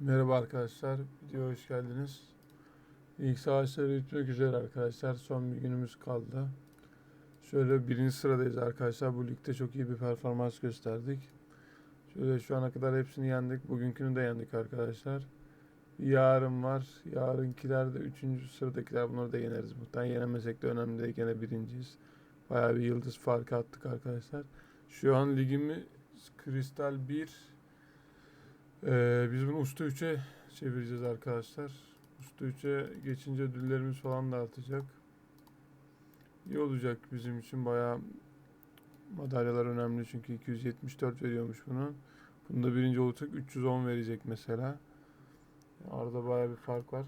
Merhaba arkadaşlar, videoya hoş geldiniz. İlk savaşları bitmek üzere arkadaşlar. Son bir günümüz kaldı. Şöyle birinci sıradayız arkadaşlar. Bu ligde çok iyi bir performans gösterdik. Şöyle şu ana kadar hepsini yendik. Bugünkünü de yendik arkadaşlar. Yarın var. Yarınkiler de üçüncü sıradakiler. Bunları da yeneriz. Muhtemelen yenemesek de önemli değil. Gene birinciyiz. Bayağı bir yıldız farkı attık arkadaşlar. Şu an ligimi Kristal 1 ee, biz bunu Usta 3'e çevireceğiz arkadaşlar. Usta 3'e geçince ödüllerimiz falan da artacak. İyi olacak bizim için bayağı madalyalar önemli çünkü 274 veriyormuş bunu. Bunda birinci olacak 310 verecek mesela. Arada bayağı bir fark var.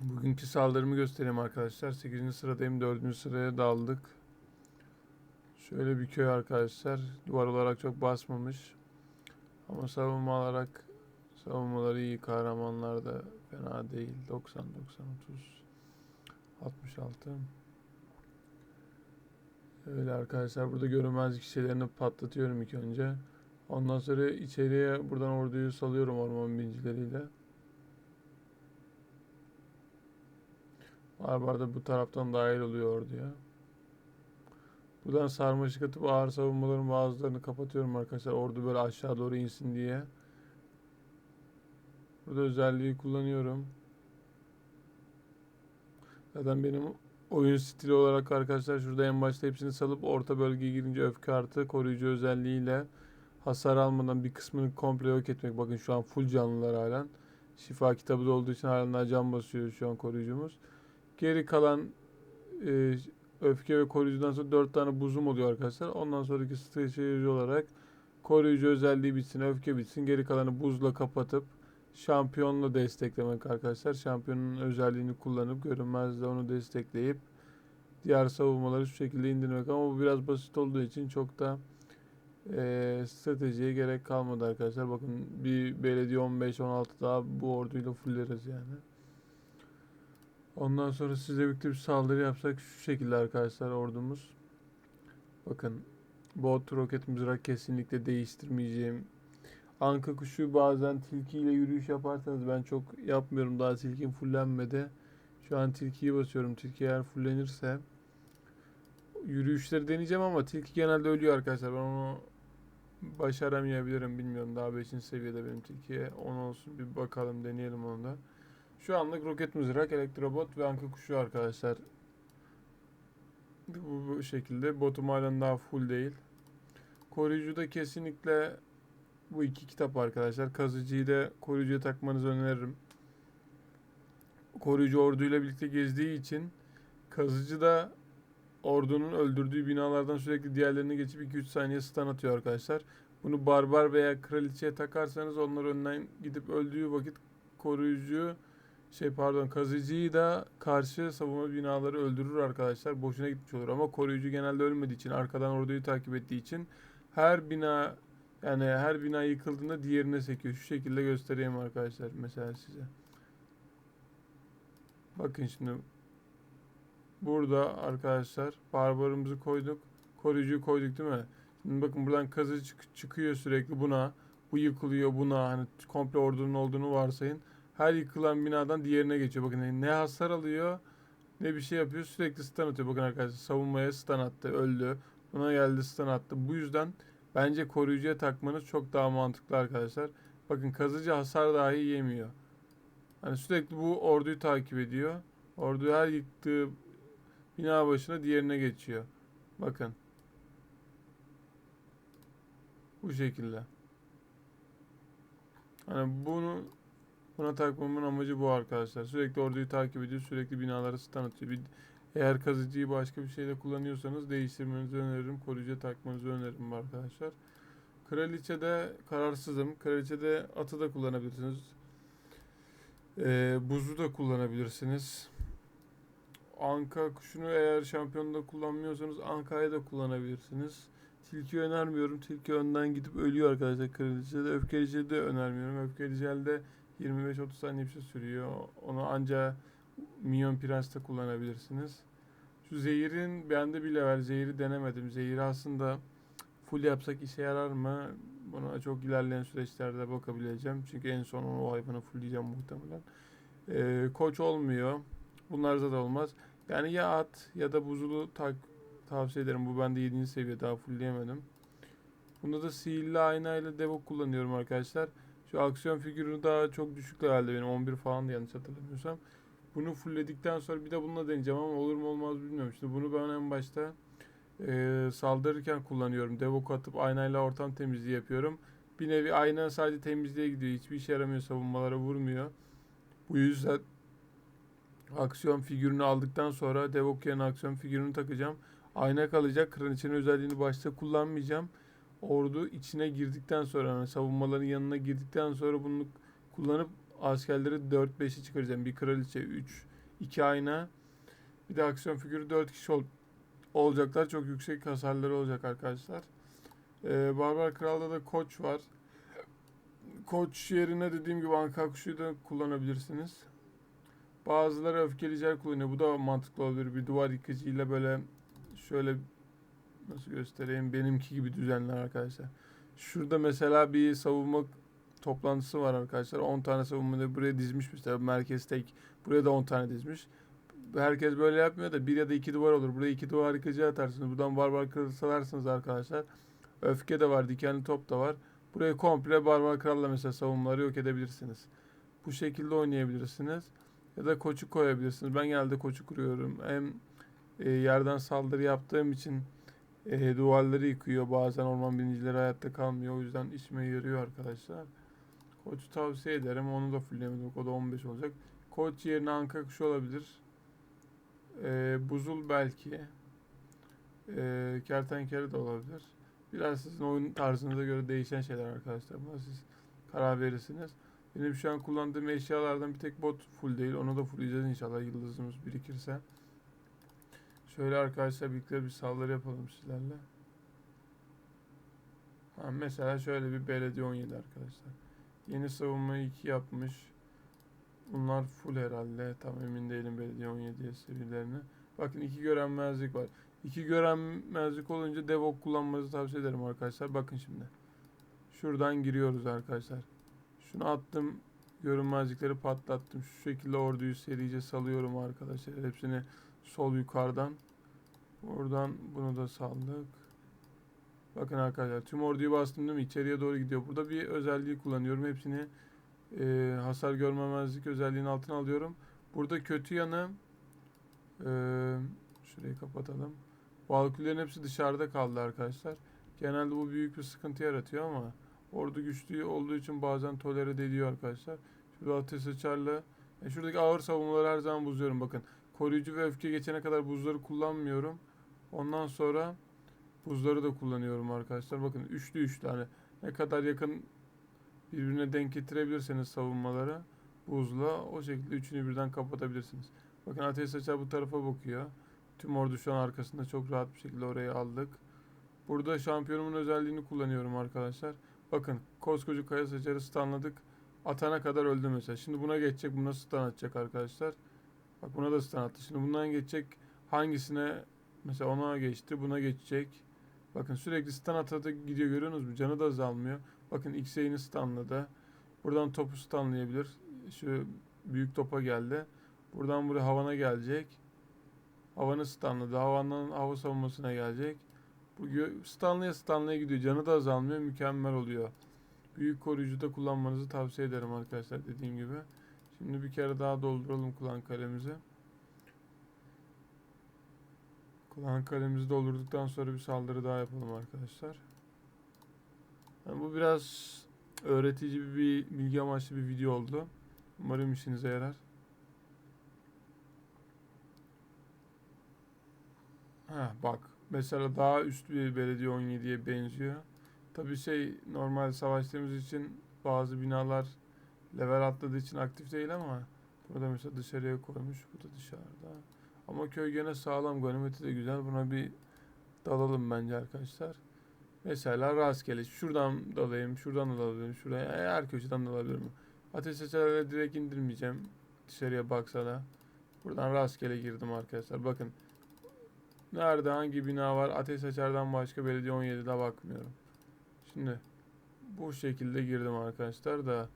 Bugünkü saldırımı göstereyim arkadaşlar. 8. sıradayım. 4. sıraya daldık. Şöyle bir köy arkadaşlar. Duvar olarak çok basmamış. Ama savunma olarak savunmaları iyi. Kahramanlar da fena değil. 90, 90, 30, 66. Öyle arkadaşlar. Burada görünmezlik şeylerini patlatıyorum ilk önce. Ondan sonra içeriye buradan orduyu salıyorum orman bincileriyle. Barbar da bu taraftan dahil oluyor orduya. Buradan sarmaşık atıp ağır savunmaların bazılarını kapatıyorum arkadaşlar. Ordu böyle aşağı doğru insin diye. Burada özelliği kullanıyorum. Zaten benim oyun stili olarak arkadaşlar şurada en başta hepsini salıp orta bölgeye girince öfke artı koruyucu özelliğiyle hasar almadan bir kısmını komple yok etmek. Bakın şu an full canlılar halen. Şifa kitabı da olduğu için halen can basıyor şu an koruyucumuz. Geri kalan e, öfke ve koruyucudan sonra 4 tane buzum oluyor arkadaşlar. Ondan sonraki strateji olarak koruyucu özelliği bitsin, öfke bitsin. Geri kalanı buzla kapatıp şampiyonla desteklemek arkadaşlar. Şampiyonun özelliğini kullanıp görünmezde onu destekleyip diğer savunmaları şu şekilde indirmek. Ama bu biraz basit olduğu için çok da e, stratejiye gerek kalmadı arkadaşlar. Bakın bir belediye 15-16 daha bu orduyla fulleriz yani. Ondan sonra sizle birlikte bir saldırı yapsak şu şekilde arkadaşlar ordumuz. Bakın bot roket mızrak kesinlikle değiştirmeyeceğim. Anka kuşu bazen tilkiyle yürüyüş yaparsanız ben çok yapmıyorum daha tilkim fullenmedi. Şu an tilkiyi basıyorum. Tilki eğer fullenirse yürüyüşleri deneyeceğim ama tilki genelde ölüyor arkadaşlar. Ben onu başaramayabilirim bilmiyorum. Daha 5. seviyede benim tilkiye. 10 olsun bir bakalım deneyelim onu da. Şu anlık roket mızrak, elektrobot ve anka kuşu arkadaşlar. Bu, bu şekilde. Botum halen daha full değil. Koruyucu da kesinlikle bu iki kitap arkadaşlar. Kazıcıyı da koruyucuya takmanızı öneririm. Koruyucu orduyla birlikte gezdiği için kazıcı da ordunun öldürdüğü binalardan sürekli diğerlerine geçip 2-3 saniye stun atıyor arkadaşlar. Bunu barbar veya kraliçeye takarsanız onlar önden gidip öldüğü vakit koruyucu şey pardon kazıcıyı da karşı savunma binaları öldürür arkadaşlar. Boşuna gitmiş olur ama koruyucu genelde ölmediği için arkadan orduyu takip ettiği için her bina yani her bina yıkıldığında diğerine sekiyor. Şu şekilde göstereyim arkadaşlar mesela size. Bakın şimdi burada arkadaşlar barbarımızı koyduk. Koruyucuyu koyduk değil mi? Şimdi bakın buradan kazı çık- çıkıyor sürekli buna. Bu yıkılıyor buna. Hani komple ordunun olduğunu varsayın her yıkılan binadan diğerine geçiyor. Bakın ne hasar alıyor ne bir şey yapıyor. Sürekli stun atıyor. Bakın arkadaşlar savunmaya stun attı. Öldü. Buna geldi stun attı. Bu yüzden bence koruyucuya takmanız çok daha mantıklı arkadaşlar. Bakın kazıcı hasar dahi yemiyor. Hani sürekli bu orduyu takip ediyor. Ordu her yıktığı bina başına diğerine geçiyor. Bakın. Bu şekilde. Hani bunu Buna takmamın amacı bu arkadaşlar. Sürekli orduyu takip ediyor. Sürekli binaları stun atıyor. Bir, eğer kazıcıyı başka bir şeyde kullanıyorsanız değiştirmenizi öneririm. Koruyucuya takmanızı öneririm arkadaşlar. Kraliçe'de kararsızım. Kraliçe'de atı da kullanabilirsiniz. Ee, buzu da kullanabilirsiniz. Anka kuşunu eğer şampiyonda kullanmıyorsanız Anka'ya da kullanabilirsiniz. Tilki önermiyorum. Tilki önden gidip ölüyor arkadaşlar kraliçede. Öfkelice de önermiyorum. Öfkelicelde 25-30 saniye bir şey sürüyor. Onu anca Minyon Prens'te kullanabilirsiniz. Şu zehirin bende bir level zehiri denemedim. Zehiri aslında full yapsak işe yarar mı? Buna çok ilerleyen süreçlerde bakabileceğim. Çünkü en son o hayvanı fullleyeceğim muhtemelen. Ee, koç olmuyor. Bunlarda da olmaz. Yani ya at ya da buzulu tak tavsiye ederim. Bu bende 7. seviye daha fullleyemedim. Bunda da sihirli aynayla devok kullanıyorum arkadaşlar. Şu aksiyon figürü daha çok düşük herhalde benim 11 falan da yanlış hatırlamıyorsam. Bunu fullledikten sonra bir de bununla deneyeceğim ama olur mu olmaz bilmiyorum. Şimdi bunu ben en başta e, saldırırken kullanıyorum. Devok atıp aynayla ortam temizliği yapıyorum. Bir nevi ayna sadece temizliğe gidiyor. Hiçbir işe yaramıyor. Savunmalara vurmuyor. Bu yüzden aksiyon figürünü aldıktan sonra Devok yerine aksiyon figürünü takacağım. Ayna kalacak. Kraliçenin özelliğini başta kullanmayacağım. Ordu içine girdikten sonra yani savunmaların yanına girdikten sonra bunu kullanıp askerleri 4-5'i çıkaracağım. Bir kraliçe 3, 2 ayna. Bir de aksiyon figürü 4 kişi ol- olacaklar. Çok yüksek hasarları olacak arkadaşlar. Ee, Barbar Kral'da da koç var. Koç yerine dediğim gibi Anka kuşu da kullanabilirsiniz. Bazıları öfkeli cer kullanıyor. Bu da mantıklı olabilir. Bir duvar yıkıcıyla böyle şöyle nasıl göstereyim benimki gibi düzenler arkadaşlar. Şurada mesela bir savunma toplantısı var arkadaşlar. 10 tane savunma buraya dizmiş mesela merkez tek. Buraya da 10 tane dizmiş. Herkes böyle yapmıyor da bir ya da iki duvar olur. Buraya iki duvar yıkıcı atarsınız. Buradan barbar kralı salarsınız arkadaşlar. Öfke de var, dikenli top da var. Burayı komple barbar kralla mesela savunmaları yok edebilirsiniz. Bu şekilde oynayabilirsiniz. Ya da koçu koyabilirsiniz. Ben genelde koçu kuruyorum. Hem e, yerden saldırı yaptığım için e, duvarları yıkıyor. Bazen orman binicileri hayatta kalmıyor. O yüzden işime yarıyor arkadaşlar. Koçu tavsiye ederim. Onu da fulllemedim. O da 15 olacak. Koç yerine anka kuşu olabilir. E, buzul belki. E, kertenkele de olabilir. Biraz sizin oyun tarzınıza göre değişen şeyler arkadaşlar. Buna siz karar verirsiniz. Benim şu an kullandığım eşyalardan bir tek bot full değil. Onu da fullleyeceğiz inşallah yıldızımız birikirse. Şöyle arkadaşlar birlikte bir saldırı yapalım sizlerle. Ha, mesela şöyle bir belediye 17 arkadaşlar. Yeni savunmayı 2 yapmış. Bunlar full herhalde. Tam emin değilim belediye 17 seviyelerini. Bakın iki görenmezlik var. İki görenmezlik olunca devok kullanmanızı tavsiye ederim arkadaşlar. Bakın şimdi. Şuradan giriyoruz arkadaşlar. Şunu attım. Görünmezlikleri patlattım. Şu şekilde orduyu serice salıyorum arkadaşlar. Hepsini sol yukarıdan. Oradan bunu da saldık. Bakın arkadaşlar tüm orduyu bastım değil mi? İçeriye doğru gidiyor. Burada bir özelliği kullanıyorum. Hepsini e, hasar görmemezlik özelliğinin altına alıyorum. Burada kötü yanı e, şurayı kapatalım. Valküllerin hepsi dışarıda kaldı arkadaşlar. Genelde bu büyük bir sıkıntı yaratıyor ama ordu güçlü olduğu için bazen tolere de ediyor arkadaşlar. Şurada ateş sıçarla e, şuradaki ağır savunmaları her zaman bozuyorum bakın. Koruyucu ve öfke geçene kadar buzları kullanmıyorum. Ondan sonra buzları da kullanıyorum arkadaşlar. Bakın üçlü üç tane. Ne kadar yakın birbirine denk getirebilirseniz savunmaları buzla o şekilde üçünü birden kapatabilirsiniz. Bakın ateş saçar bu tarafa bakıyor. Tüm ordu şu an arkasında çok rahat bir şekilde orayı aldık. Burada şampiyonumun özelliğini kullanıyorum arkadaşlar. Bakın koskoca kaya saçarı stunladık. Atana kadar öldü mesela. Şimdi buna geçecek. Buna stun atacak arkadaşlar. Bak buna da stun. Şimdi bundan geçecek. Hangisine mesela ona geçti. Buna geçecek. Bakın sürekli stun atadı gidiyor görüyorsunuz mu? Canı da azalmıyor. Bakın X'e'ini stunladı. Buradan topu stunlayabilir. Şu büyük topa geldi. Buradan buraya havana gelecek. Havanı stunladı. Havandan hava savunmasına gelecek. Bu stunlaya stunlaya gidiyor. Canı da azalmıyor. Mükemmel oluyor. Büyük koruyucu da kullanmanızı tavsiye ederim arkadaşlar dediğim gibi. Şimdi bir kere daha dolduralım kullan kalemizi. Kullan kalemizi doldurduktan sonra bir saldırı daha yapalım arkadaşlar. Yani bu biraz öğretici bir bilgi amaçlı bir video oldu. Umarım işinize yarar. Ha bak mesela daha üst bir belediye 17'ye benziyor. Tabii şey normal savaştığımız için bazı binalar level atladığı için aktif değil ama burada mesela dışarıya koymuş. Bu da dışarıda. Ama köy gene sağlam. Ganimeti de güzel. Buna bir dalalım bence arkadaşlar. Mesela rastgele. Şuradan dalayım. Şuradan da dalabilirim. Şuraya. Her köşeden dalabilirim. Ateş saçarıyla direkt indirmeyeceğim. Dışarıya baksa da. Buradan rastgele girdim arkadaşlar. Bakın. Nerede hangi bina var? Ateş saçardan başka belediye 17'de bakmıyorum. Şimdi bu şekilde girdim arkadaşlar da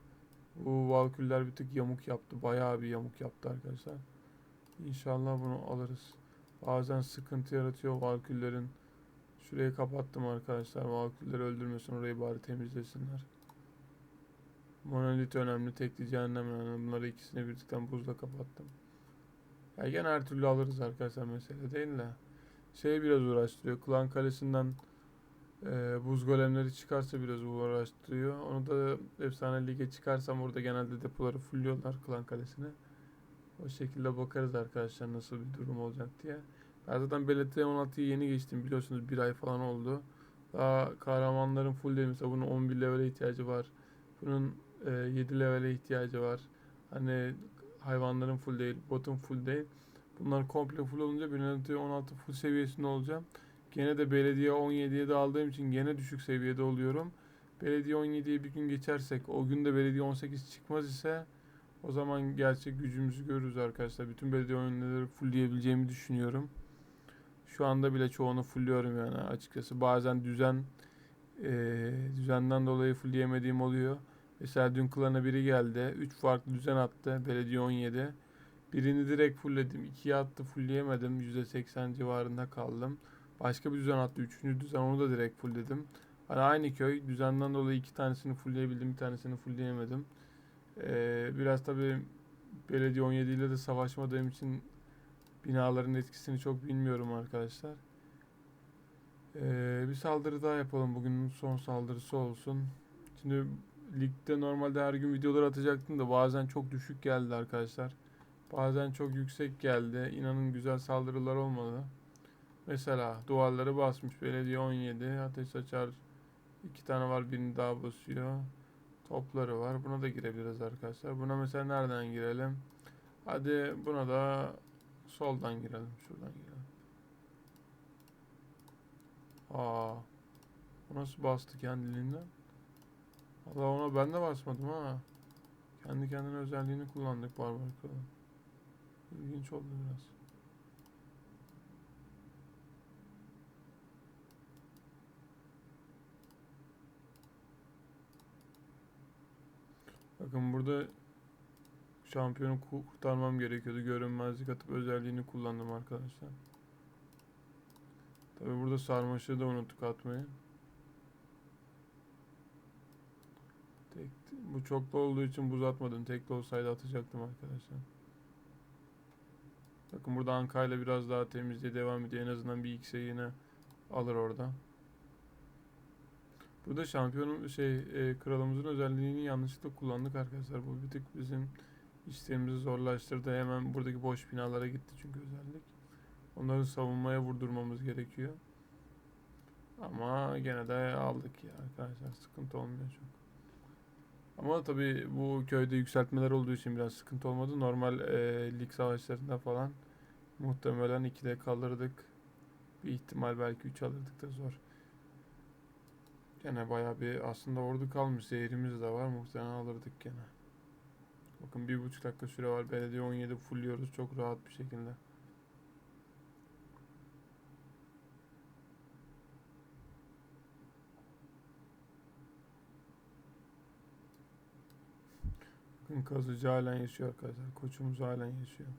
bu valküller bir tık yamuk yaptı. Bayağı bir yamuk yaptı arkadaşlar. İnşallah bunu alırız. Bazen sıkıntı yaratıyor valküllerin. Şurayı kapattım arkadaşlar. Valkülleri öldürmesin orayı bari temizlesinler. Monolit önemli. Tekli cehennem önemli. Bunları ikisini birlikten buzla kapattım. Ya gene her türlü alırız arkadaşlar mesele değil de. Şey biraz uğraştırıyor. Klan kalesinden e, buz golemleri çıkarsa biraz uğraştırıyor. Onu da efsane lige çıkarsam orada genelde depoları fulluyorlar klan kalesine. O şekilde bakarız arkadaşlar nasıl bir durum olacak diye. Ben zaten Belediye 16'yı yeni geçtim biliyorsunuz bir ay falan oldu. Daha kahramanların full değil mesela bunun 11 levele ihtiyacı var. Bunun e, 7 levele ihtiyacı var. Hani hayvanların full değil, botun full değil. Bunlar komple full olunca Belediye 16 full seviyesinde olacağım. Gene de belediye 17'ye de aldığım için gene düşük seviyede oluyorum. Belediye 17'ye bir gün geçersek o gün de belediye 18 çıkmaz ise o zaman gerçek gücümüzü görürüz arkadaşlar. Bütün belediye oyunları fullleyebileceğimi düşünüyorum. Şu anda bile çoğunu fullliyorum yani açıkçası. Bazen düzen eee, düzenden dolayı fullleyemediğim oluyor. Mesela dün klana biri geldi. 3 farklı düzen attı. Belediye 17. Birini direkt fullledim. 2'ye attı fullleyemedim. %80 civarında kaldım. Başka bir düzen attı. Üçüncü düzen onu da direkt fullledim. Hani aynı köy. Düzenden dolayı iki tanesini fullleyebildim. Bir tanesini fullleyemedim. Ee, biraz tabii belediye 17 ile de savaşmadığım için binaların etkisini çok bilmiyorum arkadaşlar. Ee, bir saldırı daha yapalım. Bugünün son saldırısı olsun. Şimdi ligde normalde her gün videolar atacaktım da bazen çok düşük geldi arkadaşlar. Bazen çok yüksek geldi. İnanın güzel saldırılar olmadı. Mesela duvarları basmış belediye 17 ateş açar iki tane var birini daha basıyor topları var. Buna da girebiliriz arkadaşlar. Buna mesela nereden girelim? Hadi buna da soldan girelim şuradan girelim. Aa o nasıl bastı kendiliğinden? Allah ona ben de basmadım ha. Kendi kendine özelliğini kullandık barbar kral İlginç oldu biraz Bakın burada şampiyonu ku- kurtarmam gerekiyordu. Görünmezlik atıp özelliğini kullandım arkadaşlar. Tabi burada sarmaşığı da unuttuk atmayı. Tek, bu çoklu olduğu için buz atmadım. Tekli olsaydı atacaktım arkadaşlar. Bakın burada Anka ile biraz daha temizliğe devam ediyor. En azından bir X'e yine alır orada. Burada şampiyonun şey e, kralımızın özelliğini yanlışlıkla kullandık arkadaşlar. Bu bir tık bizim işlerimizi zorlaştırdı. Hemen buradaki boş binalara gitti çünkü özellik. Onları savunmaya vurdurmamız gerekiyor. Ama gene de aldık ya arkadaşlar. Sıkıntı olmuyor çok. Ama tabii bu köyde yükseltmeler olduğu için biraz sıkıntı olmadı. Normal e, lig savaşlarında falan muhtemelen 2'de kalırdık. Bir ihtimal belki 3 alırdık da zor. Gene bayağı bir aslında ordu kalmış. Zehrimiz de var. Muhtemelen alırdık gene. Bakın bir buçuk dakika süre var. Belediye 17 fullliyoruz çok rahat bir şekilde. Bakın kazıcı halen yaşıyor arkadaşlar. Koçumuz halen yaşıyor.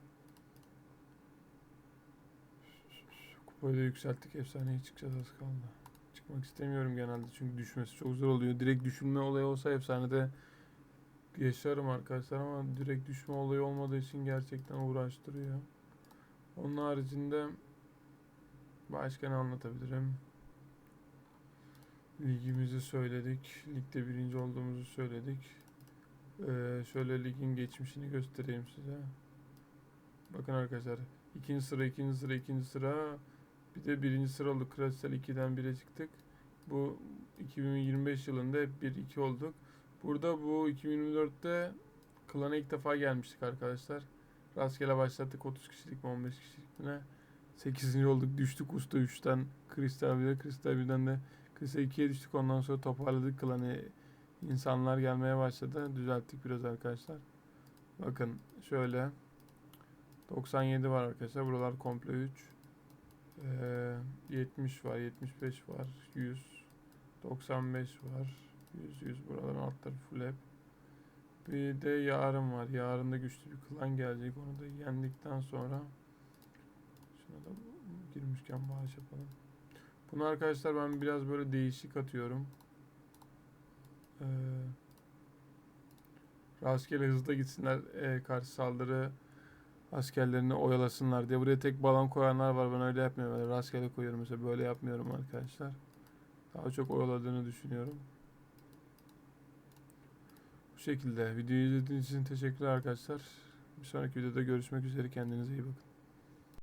Kupayı da yükselttik. Efsaneye çıkacağız az kaldı. Çıkmak istemiyorum genelde çünkü düşmesi çok zor oluyor. Direkt düşürme olayı olsa efsanede yaşarım arkadaşlar ama direkt düşme olayı olmadığı için gerçekten uğraştırıyor. Onun haricinde başka ne anlatabilirim? Ligimizi söyledik. Ligde birinci olduğumuzu söyledik. Ee, şöyle ligin geçmişini göstereyim size. Bakın arkadaşlar. ikinci sıra, ikinci sıra, ikinci sıra. Bir de birinci sıra oldu. Klasel 2'den 1'e çıktık. Bu 2025 yılında hep 1-2 olduk. Burada bu 2024'te klana ilk defa gelmiştik arkadaşlar. Rastgele başlattık 30 kişilik mi 15 kişilik mi ne. 8. olduk düştük usta 3'ten Kristal 1'e Kristal 1'den de Kristal 2'ye düştük ondan sonra toparladık klanı. İnsanlar gelmeye başladı. Düzelttik biraz arkadaşlar. Bakın şöyle 97 var arkadaşlar. Buralar komple 3. Ee, 70 var, 75 var, 100, 95 var, Yüz yüz buraların altları full hep. Bir de yarın var. Yarın da güçlü bir klan gelecek. Onu da yendikten sonra şuna da girmişken bağış yapalım. Bunu arkadaşlar ben biraz böyle değişik atıyorum. Ee, rastgele hızlı gitsinler ee, karşı saldırı askerlerini oyalasınlar diye. Buraya tek balon koyanlar var. Ben öyle yapmıyorum. Böyle rastgele koyuyorum mesela. Böyle yapmıyorum arkadaşlar. Daha çok oyaladığını düşünüyorum. Bu şekilde. Videoyu izlediğiniz için teşekkürler arkadaşlar. Bir sonraki videoda görüşmek üzere. Kendinize iyi bakın.